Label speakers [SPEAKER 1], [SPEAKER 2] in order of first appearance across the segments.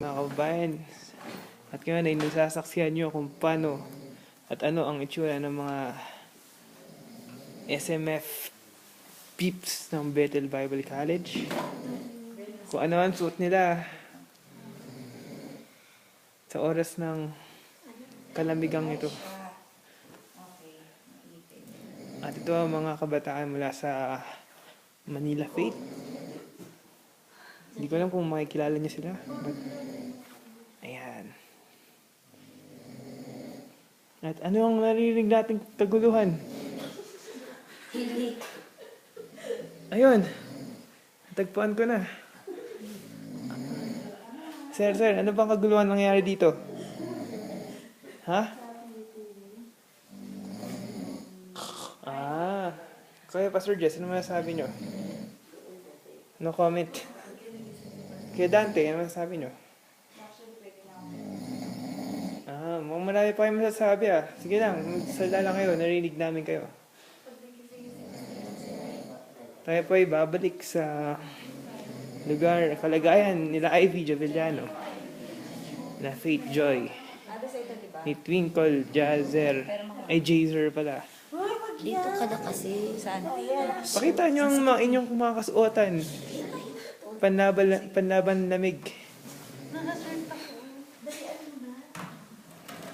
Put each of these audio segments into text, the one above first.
[SPEAKER 1] mga kababayan. At ngayon ay nasasaksihan nyo kung paano at ano ang itsura ng mga SMF peeps ng Bethel Bible College. Kung ano ang suot nila sa oras ng kalamigang ito. At ito ang mga kabataan mula sa Manila Faith. Hindi ko alam kung makikilala niya sila. But, ayan. At ano ang naririnig nating kaguluhan? Ayun. Tagpuan ko na. Sir, sir, ano bang kaguluhan nangyari dito? Ha? Ah. Kaya, Pastor Jess, ano masasabi nyo? No comment. Kaya Dante, ano masasabi nyo? Ah, mukhang marami pa kayong masasabi ah. Sige lang, magsalita lang kayo, narinig namin kayo. Tayo po ay babalik sa lugar, kalagayan nila Ivy Javellano. Na Faith Joy. Ni Twinkle Jazzer. Ay, Jazer pala.
[SPEAKER 2] Dito ka na kasi. Saan?
[SPEAKER 1] Pakita nyo ang mga inyong mga kasuotan. Panlaban, panlaban lamig.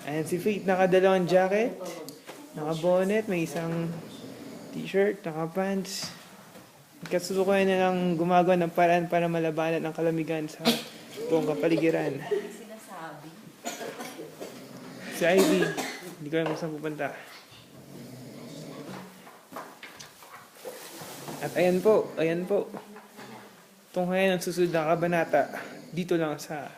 [SPEAKER 1] Ayan si Faith, nakadalawang jacket, naka-bonnet, may isang t-shirt, naka-pants. Kasusukuyan na lang gumagawa ng paraan para malabanan ang kalamigan sa buong kapaligiran.
[SPEAKER 2] Sinasabi.
[SPEAKER 1] Si Ivy, hindi ko alam kung saan pupunta. At ayan po, ayan po. Tunghayan ang susunod na kabanata dito lang sa